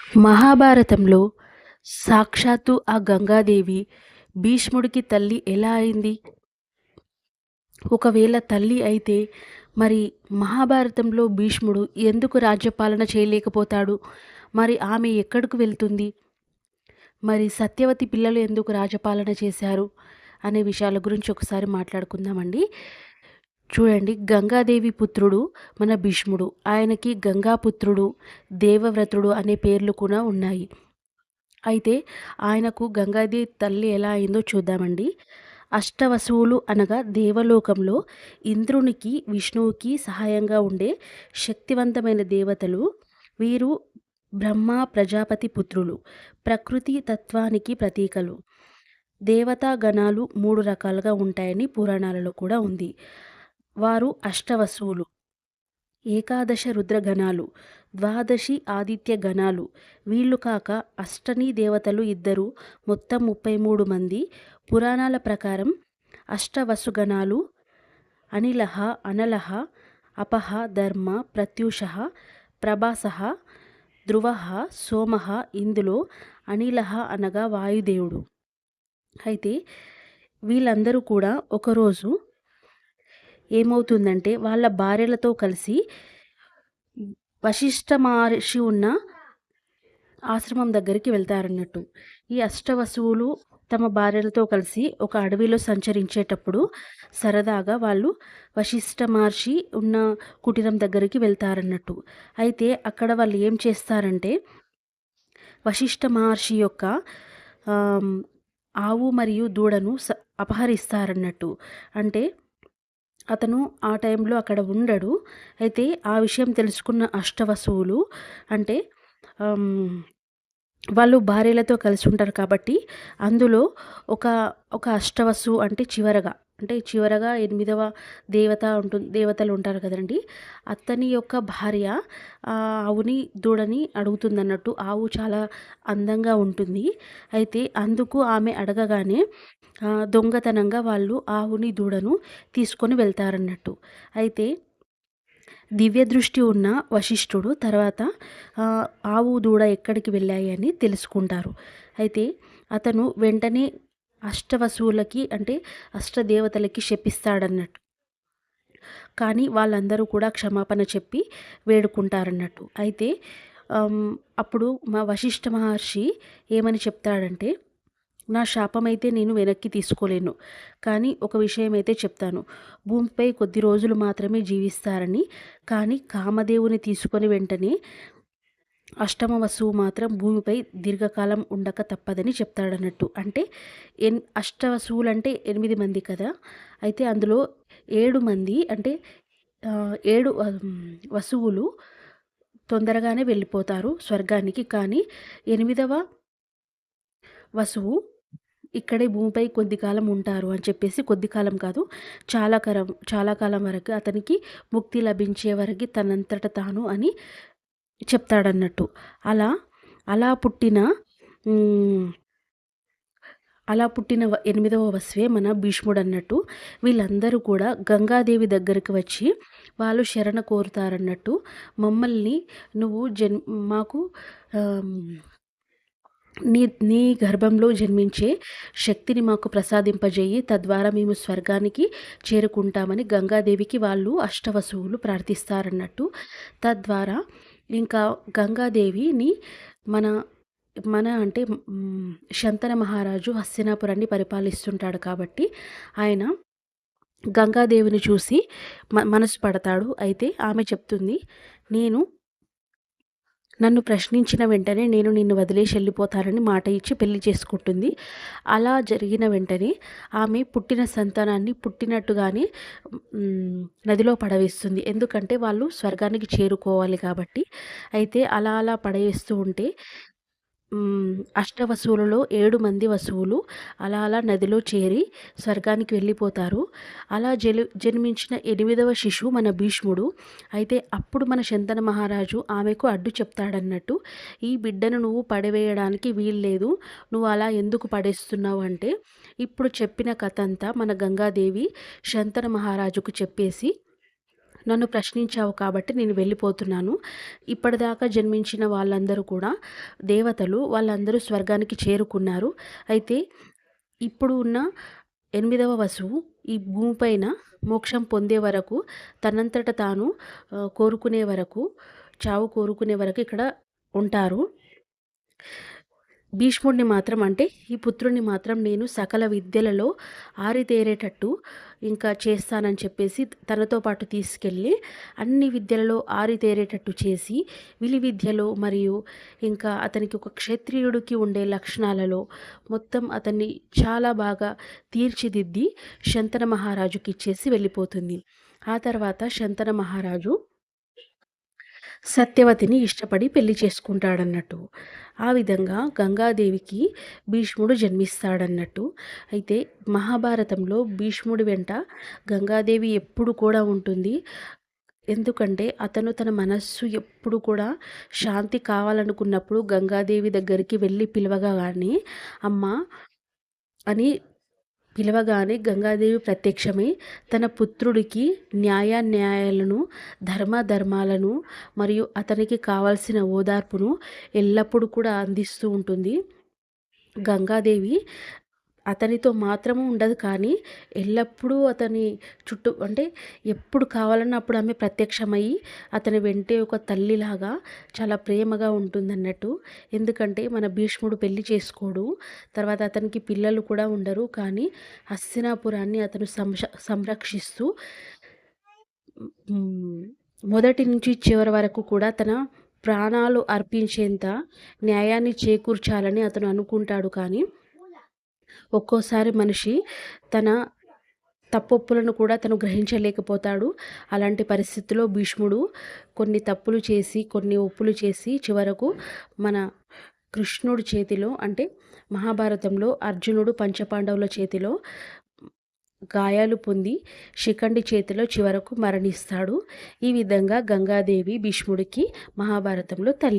మహాభారతంలో సాక్షాత్తు ఆ గంగాదేవి భీష్ముడికి తల్లి ఎలా అయింది? ఒకవేళ తల్లి అయితే మరి మహాభారతంలో భీష్ముడు ఎందుకు రాజ్యపాలన చేయలేకపోతాడు? మరి ఆమె ఎక్కడికి వెళ్తుంది? మరి సత్యవతి పిల్లలు ఎందుకు రాజపాలన చేశారు? అనే విషయాల గురించి ఒకసారి మాట్లాడుకుందామండి. చూడండి గంగాదేవి పుత్రుడు మన భీష్ముడు. ఆయనకి గంగాపుత్రుడు దేవవ్రతుడు అనే పేర్లు కూడా ఉన్నాయి. అయితే ఆయనకు గంగాదేవి తల్లి ఎలా అయిందో చూద్దామండి. అష్టవసువులు అనగా దేవలోకంలో ఇంద్రునికి విష్ణువుకి సహాయంగా ఉండే శక్తివంతమైన దేవతలు వీరు బ్రహ్మ ప్రజాపతి పుత్రులు. ప్రకృతి తత్వానికి ప్రతీకలు. దేవతా గణాలు మూడు రకాలుగా ఉంటాయని పురాణాలలో కూడా ఉంది. వారు అష్టవసువులు. ఏకాదశ రుద్రగణాలు ద్వాదశి ఆదిత్య గణాలు. వీళ్ళు కాక అష్టని దేవతలు ఇద్దరు మొత్తం ముప్పై మూడు మంది. పురాణాల ప్రకారం అష్టవసుగణాలు అనిలహ అనలహ అపహ ధర్మ ప్రత్యూష ప్రభాస ధ్రువ సోమ ఇందులో అనిలహ అనగా వాయుదేవుడు. అయితే వీళ్ళందరూ కూడా ఒకరోజు ఏమవుతుందంటే వాళ్ళ భార్యలతో కలిసి వశిష్ఠ మహర్షి ఉన్న ఆశ్రమం దగ్గరికి వెళ్తారన్నట్టు. ఈ అష్టవసువులు తమ భార్యలతో కలిసి ఒక అడవిలో సంచరించేటప్పుడు సరదాగా వాళ్ళు వశిష్ఠ మహర్షి ఉన్న కుటీరం దగ్గరికి వెళ్తారన్నట్టు. అయితే అక్కడ వాళ్ళు ఏం చేస్తారంటే వశిష్ఠ మహర్షి యొక్క ఆవు మరియు దూడను స అపహరిస్తారన్నట్టు. అంటే అతను ఆ టైంలో అక్కడ ఉండడు. అయితే ఆ విషయం తెలుసుకున్న అష్టవసువులు అంటే వాళ్ళు భార్యలతో కలిసి ఉంటారు కాబట్టి అందులో ఒక ఒక అష్టవసు అంటే చివరగా అంటే చివరగా ఎనిమిదవ దేవత ఉంటుంది దేవతలు ఉంటారు కదండి. అతని యొక్క భార్య ఆవుని దూడని అడుగుతుందన్నట్టు ఆవు చాలా అందంగా ఉంటుంది. అయితే అందుకు ఆమె అడగగానే దొంగతనంగా వాళ్ళు ఆవుని దూడను తీసుకొని వెళ్తారన్నట్టు. అయితే దివ్య దృష్టి ఉన్న వశిష్ఠుడు తర్వాత ఆవు దూడ ఎక్కడికి వెళ్ళాయి అని తెలుసుకుంటారు. అయితే అతను వెంటనే అష్టవసువులకి అంటే అష్టదేవతలకి శపిస్తాడన్నట్టు. కానీ వాళ్ళందరూ కూడా క్షమాపణ చెప్పి వేడుకుంటారన్నట్టు. అయితే అప్పుడు మా వశిష్ఠ మహర్షి ఏమని చెప్తాడంటే నా శాపమైతే నేను వెనక్కి తీసుకోలేను కానీ ఒక విషయం అయితే చెప్తాను. భూమిపై కొద్ది రోజులు మాత్రమే జీవిస్తారని కానీ కామదేవుని తీసుకొని వెంటనే అష్టమ వసువు మాత్రం భూమిపై దీర్ఘకాలం ఉండక తప్పదని చెప్తాడన్నట్టు. అంటే ఎన్ అష్ట వసువులు అంటే ఎనిమిది మంది కదా. అయితే అందులో ఏడు మంది అంటే ఏడు వసువులు తొందరగానే వెళ్ళిపోతారు స్వర్గానికి. కానీ ఎనిమిదవ వసువు ఇక్కడే భూమిపై కొద్ది కాలం ఉంటారు అని చెప్పేసి కొద్ది కాలం కాదు చాలా కాలం చాలా కాలం వరకు అతనికి ముక్తి లభించే వరకు తనంతట తాను అని చెప్తాడన్నట్టు. అలా అలా పుట్టిన అలా పుట్టిన ఎనిమిదవ వస్వే మన భీష్ముడు అన్నట్టు వీళ్ళందరూ కూడా గంగాదేవి దగ్గరికి వచ్చి వాళ్ళు శరణ కోరుతారన్నట్టు. మమ్మల్ని నువ్వు జన్ మాకు నీ నీ గర్భంలో జన్మించే శక్తిని మాకు ప్రసాదింపజేయి. తద్వారా మేము స్వర్గానికి చేరుకుంటామని గంగాదేవికి వాళ్ళు అష్టవసువులు ప్రార్థిస్తారన్నట్టు. తద్వారా ఇంకా గంగాదేవిని మన మన అంటే శంతన మహారాజు హస్తినాపురాన్ని పరిపాలిస్తుంటాడు కాబట్టి ఆయన గంగాదేవిని చూసి మనసు పడతాడు. అయితే ఆమె చెప్తుంది నేను నన్ను ప్రశ్నించిన వెంటనే నేను నిన్ను వదిలేసి వెళ్ళిపోతానని మాట ఇచ్చి పెళ్ళి చేసుకుంటుంది. అలా జరిగిన వెంటనే ఆమె పుట్టిన సంతానాన్ని పుట్టినట్టుగానే నదిలో పడవేస్తుంది. ఎందుకంటే వాళ్ళు స్వర్గానికి చేరుకోవాలి కాబట్టి. అయితే అలా అలా పడవేస్తూ ఉంటే అష్టవసువులలో ఏడు మంది వసువులు అలా అలా నదిలో చేరి స్వర్గానికి వెళ్ళిపోతారు. అలా జలి జన్మించిన ఎనిమిదవ శిశువు మన భీష్ముడు. అయితే అప్పుడు మన శంతన మహారాజు ఆమెకు అడ్డు చెప్తాడన్నట్టు ఈ బిడ్డను నువ్వు పడవేయడానికి వీల్లేదు. నువ్వు అలా ఎందుకు పడేస్తున్నావు అంటే ఇప్పుడు చెప్పిన కథ అంతా మన గంగాదేవి శంతన మహారాజుకు చెప్పేసి నన్ను ప్రశ్నించావు కాబట్టి నేను వెళ్ళిపోతున్నాను. ఇప్పటిదాకా జన్మించిన వాళ్ళందరూ కూడా దేవతలు వాళ్ళందరూ స్వర్గానికి చేరుకున్నారు. అయితే ఇప్పుడు ఉన్న ఎనిమిదవ వసువు ఈ భూమిపైన మోక్షం పొందే వరకు తనంతట తాను కోరుకునే వరకు చావు కోరుకునే వరకు ఇక్కడ ఉంటారు. భీష్ముడిని మాత్రం అంటే ఈ పుత్రుడిని మాత్రం నేను సకల విద్యలలో ఆరితేరేటట్టు ఇంకా చేస్తానని చెప్పేసి తనతో పాటు తీసుకెళ్ళి అన్ని విద్యలలో ఆరితేరేటట్టు చేసి విలి విద్యలో మరియు ఇంకా అతనికి ఒక క్షత్రియుడికి ఉండే లక్షణాలలో మొత్తం అతన్ని చాలా బాగా తీర్చిదిద్ది శంతన మహారాజుకి ఇచ్చేసి వెళ్ళిపోతుంది. ఆ తర్వాత శంతన మహారాజు సత్యవతిని ఇష్టపడి పెళ్ళి చేసుకుంటాడన్నట్టు. ఆ విధంగా గంగాదేవికి భీష్ముడు జన్మిస్తాడన్నట్టు. అయితే మహాభారతంలో భీష్ముడి వెంట గంగాదేవి ఎప్పుడు కూడా ఉంటుంది. ఎందుకంటే అతను తన మనస్సు ఎప్పుడు కూడా శాంతి కావాలనుకున్నప్పుడు గంగాదేవి దగ్గరికి వెళ్ళి పిలవగా కానీ అమ్మ అని పిలవగానే గంగాదేవి ప్రత్యక్షమై తన పుత్రుడికి న్యాయాన్యాయాలను ధర్మాధర్మాలను మరియు అతనికి కావాల్సిన ఓదార్పును ఎల్లప్పుడూ కూడా అందిస్తూ ఉంటుంది. గంగాదేవి అతనితో మాత్రము ఉండదు కానీ ఎల్లప్పుడూ అతని చుట్టూ అంటే ఎప్పుడు కావాలన్నా అప్పుడు ఆమె ప్రత్యక్షమయ్యి అతని వెంటే ఒక తల్లిలాగా చాలా ప్రేమగా ఉంటుందన్నట్టు. ఎందుకంటే మన భీష్ముడు పెళ్ళి చేసుకోడు తర్వాత అతనికి పిల్లలు కూడా ఉండరు కానీ హస్తినాపురాన్ని అతను సంశ సంరక్షిస్తూ మొదటి నుంచి చివరి వరకు కూడా తన ప్రాణాలు అర్పించేంత న్యాయాన్ని చేకూర్చాలని అతను అనుకుంటాడు కానీ ఒక్కోసారి మనిషి తన తప్పొప్పులను కూడా తను గ్రహించలేకపోతాడు. అలాంటి పరిస్థితిలో భీష్ముడు కొన్ని తప్పులు చేసి కొన్ని ఒప్పులు చేసి చివరకు మన కృష్ణుడి చేతిలో అంటే మహాభారతంలో అర్జునుడు పంచపాండవుల చేతిలో గాయాలు పొంది శిఖండి చేతిలో చివరకు మరణిస్తాడు. ఈ విధంగా గంగాదేవి భీష్ముడికి మహాభారతంలో తల్లి